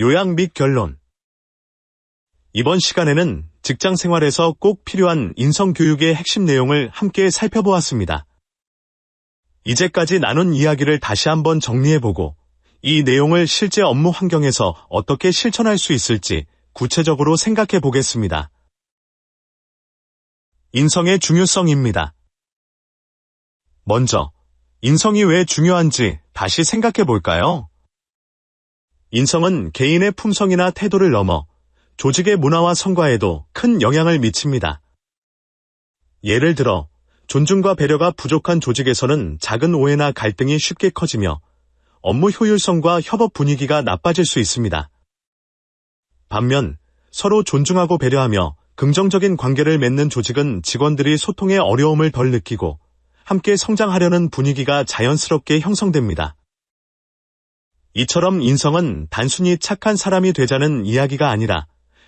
요약 및 결론. 이번 시간에는 직장 생활에서 꼭 필요한 인성교육의 핵심 내용을 함께 살펴보았습니다. 이제까지 나눈 이야기를 다시 한번 정리해보고 이 내용을 실제 업무 환경에서 어떻게 실천할 수 있을지 구체적으로 생각해 보겠습니다. 인성의 중요성입니다. 먼저, 인성이 왜 중요한지 다시 생각해 볼까요? 인성은 개인의 품성이나 태도를 넘어 조직의 문화와 성과에도 큰 영향을 미칩니다. 예를 들어, 존중과 배려가 부족한 조직에서는 작은 오해나 갈등이 쉽게 커지며 업무 효율성과 협업 분위기가 나빠질 수 있습니다. 반면 서로 존중하고 배려하며 긍정적인 관계를 맺는 조직은 직원들이 소통의 어려움을 덜 느끼고 함께 성장하려는 분위기가 자연스럽게 형성됩니다. 이처럼 인성은 단순히 착한 사람이 되자는 이야기가 아니라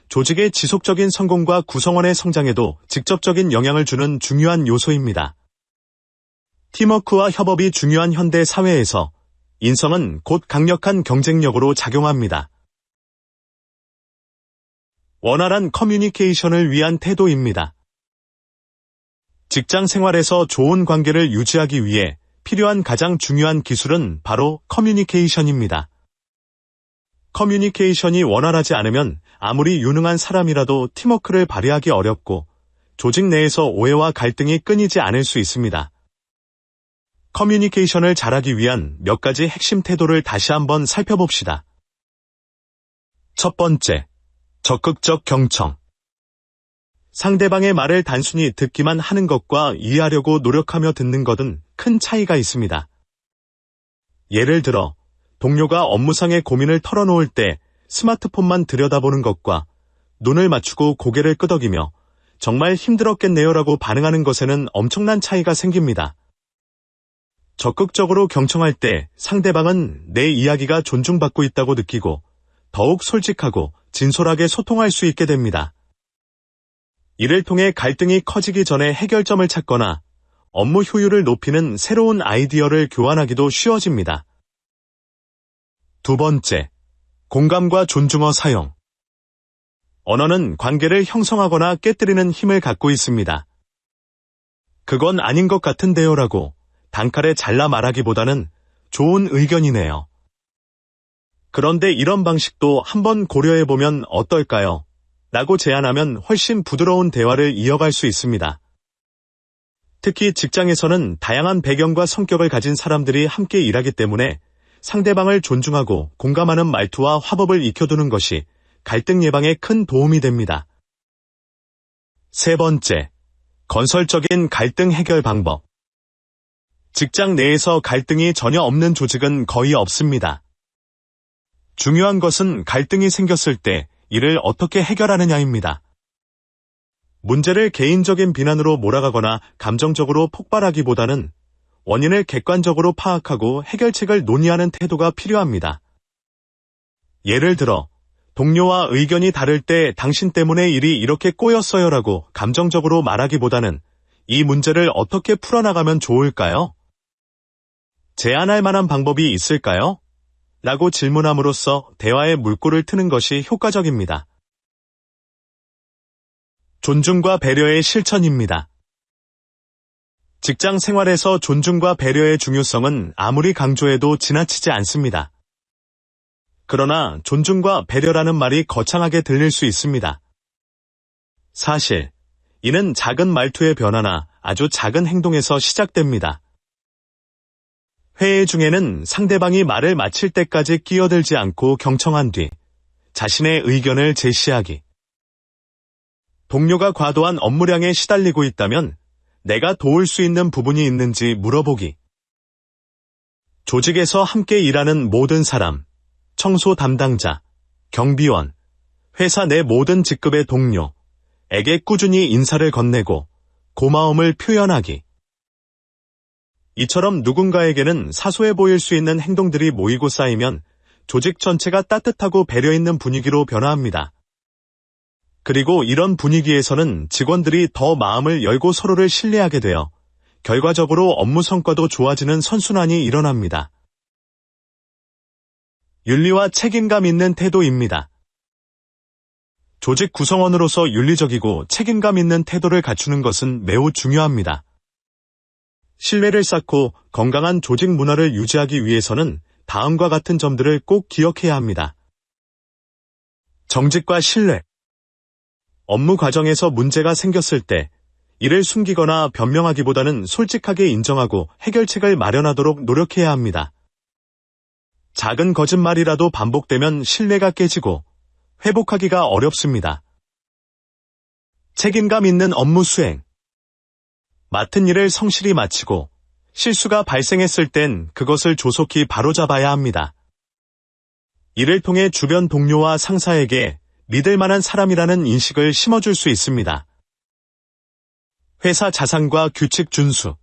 조직의 지속적인 성공과 구성원의 성장에도 직접적인 영향을 주는 중요한 요소입니다. 팀워크와 협업이 중요한 현대 사회에서 인성은 곧 강력한 경쟁력으로 작용합니다. 원활한 커뮤니케이션을 위한 태도입니다. 직장 생활에서 좋은 관계를 유지하기 위해 필요한 가장 중요한 기술은 바로 커뮤니케이션입니다. 커뮤니케이션이 원활하지 않으면 아무리 유능한 사람이라도 팀워크를 발휘하기 어렵고 조직 내에서 오해와 갈등이 끊이지 않을 수 있습니다. 커뮤니케이션을 잘하기 위한 몇 가지 핵심 태도를 다시 한번 살펴봅시다. 첫 번째, 적극적 경청. 상대방의 말을 단순히 듣기만 하는 것과 이해하려고 노력하며 듣는 것은 큰 차이가 있습니다. 예를 들어, 동료가 업무상의 고민을 털어놓을 때 스마트폰만 들여다보는 것과 눈을 맞추고 고개를 끄덕이며 정말 힘들었겠네요라고 반응하는 것에는 엄청난 차이가 생깁니다. 적극적으로 경청할 때 상대방은 내 이야기가 존중받고 있다고 느끼고 더욱 솔직하고 진솔하게 소통할 수 있게 됩니다. 이를 통해 갈등이 커지기 전에 해결점을 찾거나 업무 효율을 높이는 새로운 아이디어를 교환하기도 쉬워집니다. 두 번째, 공감과 존중어 사용. 언어는 관계를 형성하거나 깨뜨리는 힘을 갖고 있습니다. 그건 아닌 것 같은데요라고 단칼에 잘라 말하기보다는 좋은 의견이네요. 그런데 이런 방식도 한번 고려해보면 어떨까요? 라고 제안하면 훨씬 부드러운 대화를 이어갈 수 있습니다. 특히 직장에서는 다양한 배경과 성격을 가진 사람들이 함께 일하기 때문에 상대방을 존중하고 공감하는 말투와 화법을 익혀두는 것이 갈등 예방에 큰 도움이 됩니다. 세 번째, 건설적인 갈등 해결 방법. 직장 내에서 갈등이 전혀 없는 조직은 거의 없습니다. 중요한 것은 갈등이 생겼을 때 이를 어떻게 해결하느냐입니다. 문제를 개인적인 비난으로 몰아가거나 감정적으로 폭발하기보다는 원인을 객관적으로 파악하고 해결책을 논의하는 태도가 필요합니다. 예를 들어, 동료와 의견이 다를 때 당신 때문에 일이 이렇게 꼬였어요 라고 감정적으로 말하기보다는 이 문제를 어떻게 풀어나가면 좋을까요? 제안할 만한 방법이 있을까요? 라고 질문함으로써 대화의 물꼬를 트는 것이 효과적입니다. 존중과 배려의 실천입니다. 직장 생활에서 존중과 배려의 중요성은 아무리 강조해도 지나치지 않습니다. 그러나 존중과 배려라는 말이 거창하게 들릴 수 있습니다. 사실, 이는 작은 말투의 변화나 아주 작은 행동에서 시작됩니다. 회의 중에는 상대방이 말을 마칠 때까지 끼어들지 않고 경청한 뒤 자신의 의견을 제시하기. 동료가 과도한 업무량에 시달리고 있다면 내가 도울 수 있는 부분이 있는지 물어보기. 조직에서 함께 일하는 모든 사람, 청소 담당자, 경비원, 회사 내 모든 직급의 동료에게 꾸준히 인사를 건네고 고마움을 표현하기. 이처럼 누군가에게는 사소해 보일 수 있는 행동들이 모이고 쌓이면 조직 전체가 따뜻하고 배려 있는 분위기로 변화합니다. 그리고 이런 분위기에서는 직원들이 더 마음을 열고 서로를 신뢰하게 되어 결과적으로 업무 성과도 좋아지는 선순환이 일어납니다. 윤리와 책임감 있는 태도입니다. 조직 구성원으로서 윤리적이고 책임감 있는 태도를 갖추는 것은 매우 중요합니다. 신뢰를 쌓고 건강한 조직 문화를 유지하기 위해서는 다음과 같은 점들을 꼭 기억해야 합니다. 정직과 신뢰. 업무 과정에서 문제가 생겼을 때 이를 숨기거나 변명하기보다는 솔직하게 인정하고 해결책을 마련하도록 노력해야 합니다. 작은 거짓말이라도 반복되면 신뢰가 깨지고 회복하기가 어렵습니다. 책임감 있는 업무 수행. 맡은 일을 성실히 마치고 실수가 발생했을 땐 그것을 조속히 바로잡아야 합니다. 이를 통해 주변 동료와 상사에게 믿을 만한 사람이라는 인식을 심어줄 수 있습니다. 회사 자산과 규칙 준수.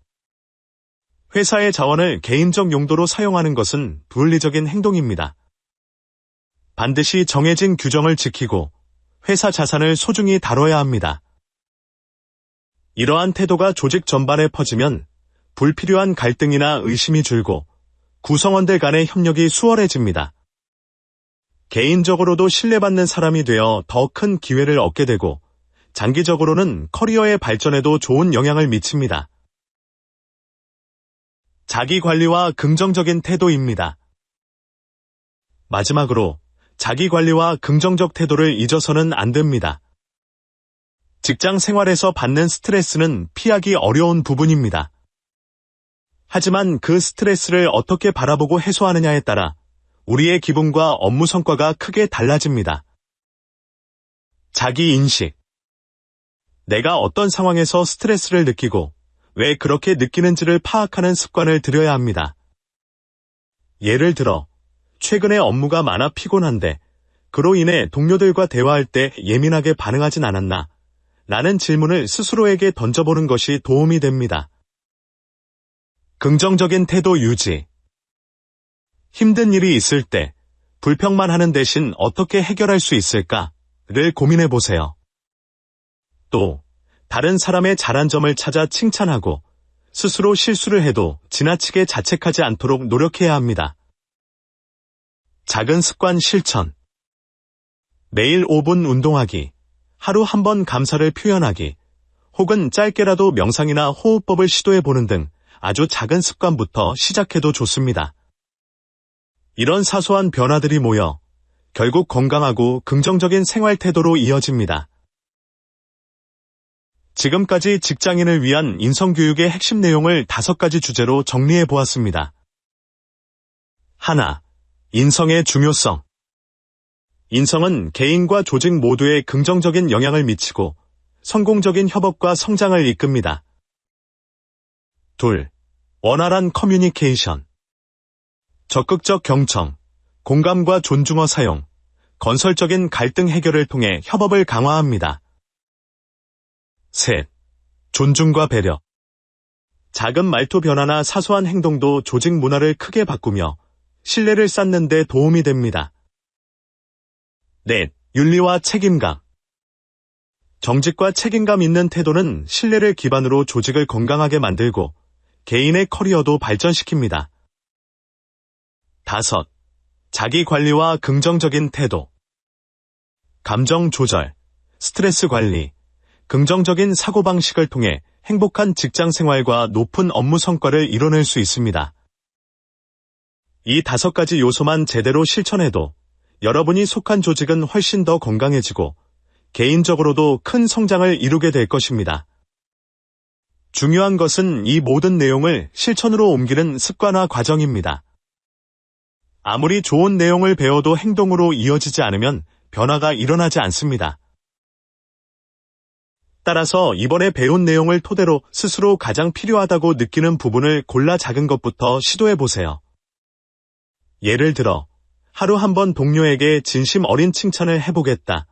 회사의 자원을 개인적 용도로 사용하는 것은 분리적인 행동입니다. 반드시 정해진 규정을 지키고 회사 자산을 소중히 다뤄야 합니다. 이러한 태도가 조직 전반에 퍼지면 불필요한 갈등이나 의심이 줄고 구성원들 간의 협력이 수월해집니다. 개인적으로도 신뢰받는 사람이 되어 더 큰 기회를 얻게 되고 장기적으로는 커리어의 발전에도 좋은 영향을 미칩니다. 자기 관리와 긍정적인 태도입니다. 마지막으로 자기 관리와 긍정적 태도를 잊어서는 안 됩니다. 직장 생활에서 받는 스트레스는 피하기 어려운 부분입니다. 하지만 그 스트레스를 어떻게 바라보고 해소하느냐에 따라 우리의 기분과 업무 성과가 크게 달라집니다. 자기 인식. 내가 어떤 상황에서 스트레스를 느끼고 왜 그렇게 느끼는지를 파악하는 습관을 들여야 합니다. 예를 들어, 최근에 업무가 많아 피곤한데 그로 인해 동료들과 대화할 때 예민하게 반응하진 않았나? 라는 질문을 스스로에게 던져보는 것이 도움이 됩니다. 긍정적인 태도 유지. 힘든 일이 있을 때 불평만 하는 대신 어떻게 해결할 수 있을까를 고민해 보세요. 또 다른 사람의 잘한 점을 찾아 칭찬하고 스스로 실수를 해도 지나치게 자책하지 않도록 노력해야 합니다. 작은 습관 실천. 매일 5분 운동하기, 하루 한 번 감사를 표현하기, 혹은 짧게라도 명상이나 호흡법을 시도해 보는 등 아주 작은 습관부터 시작해도 좋습니다. 이런 사소한 변화들이 모여 결국 건강하고 긍정적인 생활 태도로 이어집니다. 지금까지 직장인을 위한 인성교육의 핵심 내용을 다섯 가지 주제로 정리해 보았습니다. 하나, 인성의 중요성. 인성은 개인과 조직 모두에 긍정적인 영향을 미치고 성공적인 협업과 성장을 이끕니다. 둘, 원활한 커뮤니케이션. 적극적 경청, 공감과 존중어 사용, 건설적인 갈등 해결을 통해 협업을 강화합니다. 셋. 존중과 배려. 작은 말투 변화나 사소한 행동도 조직 문화를 크게 바꾸며 신뢰를 쌓는 데 도움이 됩니다. 넷. 윤리와 책임감. 정직과 책임감 있는 태도는 신뢰를 기반으로 조직을 건강하게 만들고 개인의 커리어도 발전시킵니다. 다섯. 자기 관리와 긍정적인 태도. 감정 조절, 스트레스 관리, 긍정적인 사고방식을 통해 행복한 직장 생활과 높은 업무 성과를 이뤄낼 수 있습니다. 이 다섯 가지 요소만 제대로 실천해도 여러분이 속한 조직은 훨씬 더 건강해지고 개인적으로도 큰 성장을 이루게 될 것입니다. 중요한 것은 이 모든 내용을 실천으로 옮기는 습관화 과정입니다. 아무리 좋은 내용을 배워도 행동으로 이어지지 않으면 변화가 일어나지 않습니다. 따라서 이번에 배운 내용을 토대로 스스로 가장 필요하다고 느끼는 부분을 골라 작은 것부터 시도해 보세요. 예를 들어, 하루 한 번 동료에게 진심 어린 칭찬을 해보겠다.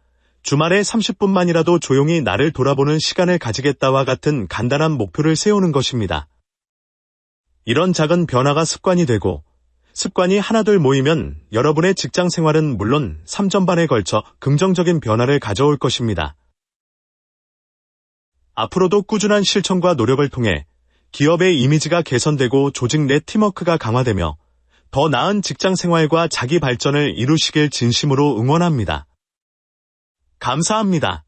주말에 30분만이라도 조용히 나를 돌아보는 시간을 가지겠다와 같은 간단한 목표를 세우는 것입니다. 이런 작은 변화가 습관이 되고 습관이 하나둘 모이면 여러분의 직장 생활은 물론 3전반에 걸쳐 긍정적인 변화를 가져올 것입니다. 앞으로도 꾸준한 실천과 노력을 통해 기업의 이미지가 개선되고 조직 내 팀워크가 강화되며 더 나은 직장 생활과 자기 발전을 이루시길 진심으로 응원합니다. 감사합니다.